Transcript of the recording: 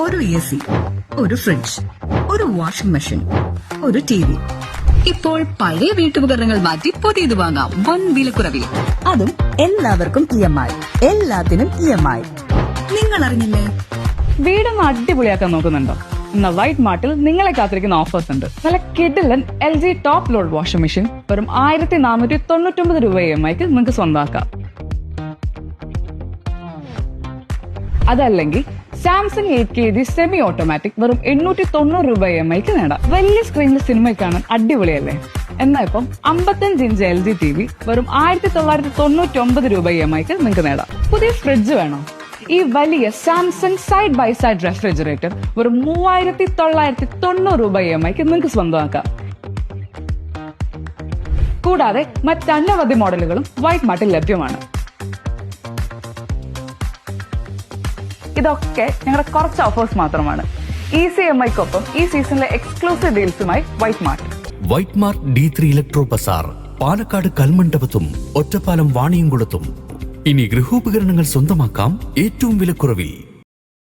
ഒരു A C ഒരു fridge ഒരു വാഷിംഗ് മെഷീൻ ഒരു ടി വി ഇപ്പോൾ പഴയ വീട്ടുപകരണങ്ങൾ മാറ്റി പുതിയത് വാങ്ങാം. വൻ വിലക്കുറവിൽ. അതും എല്ലാവർക്കും ഇ എം ഐ എല്ലാത്തിനും ഇ എം ഐ. നിങ്ങൾ അറിഞ്ഞില്ലേ വീടും അടിപൊളിയാക്കാൻ നോക്കുന്നുണ്ടോ? ഇന്ന് വൈറ്റ് മാർട്ടിൽ നിങ്ങളെ കാത്തിരിക്കുന്ന ഓഫേഴ്സ് ഉണ്ട്. നല്ല കിഡിലൻ L G top load washing machine വെറും ആയിരത്തി നാനൂറ്റി തൊണ്ണൂറ്റൊമ്പത് രൂപ എം ഐക്ക് നിങ്ങൾക്ക് സ്വന്തമാക്കാം. അതല്ലെങ്കിൽ Samsung eight K G semi automatic വെറും എണ്ണൂറ്റി തൊണ്ണൂറ് രൂപ എം ഐക്ക് നേടാം. വലിയ സ്ക്രീനിൽ സിനിമ കാണാൻ അടിപൊളിയല്ലേ? എന്നാൽ ഇപ്പം അമ്പത്തഞ്ച് inch L G T V വെറും ആയിരത്തി തൊള്ളായിരത്തി തൊണ്ണൂറ്റി ഒമ്പത് രൂപ എം ഐക്ക് നിങ്ങൾക്ക് നേടാം. പുതിയ ഫ്രിഡ്ജ് വേണോ? ഈ വലിയ Samsung side by side refrigerator വെറും മൂവായിരത്തി തൊള്ളായിരത്തി തൊണ്ണൂറ് രൂപ എം ഐക്ക് നിങ്ങൾക്ക് സ്വന്തമാക്കാം. കൂടാതെ മറ്റനവധി മോഡലുകളും വൈറ്റ് മാർട്ടിൽ ലഭ്യമാണ്. ഇതൊക്കെ ഞങ്ങളുടെ കുറച്ച് ഓഫേഴ്സ് മാത്രമാണ്. ഇ സി എം ഐക്കൊപ്പം ഈ സീസണിലെ exclusive ഡീൽസുമായി White Mart White Mart D three Electro Bazaar Palakkad കൽമണ്ഡപത്തും Ottapalam വാണിയംകുളത്തും. ഇനി ഗൃഹോപകരണങ്ങൾ സ്വന്തമാക്കാം ഏറ്റവും വിലക്കുറവിൽ.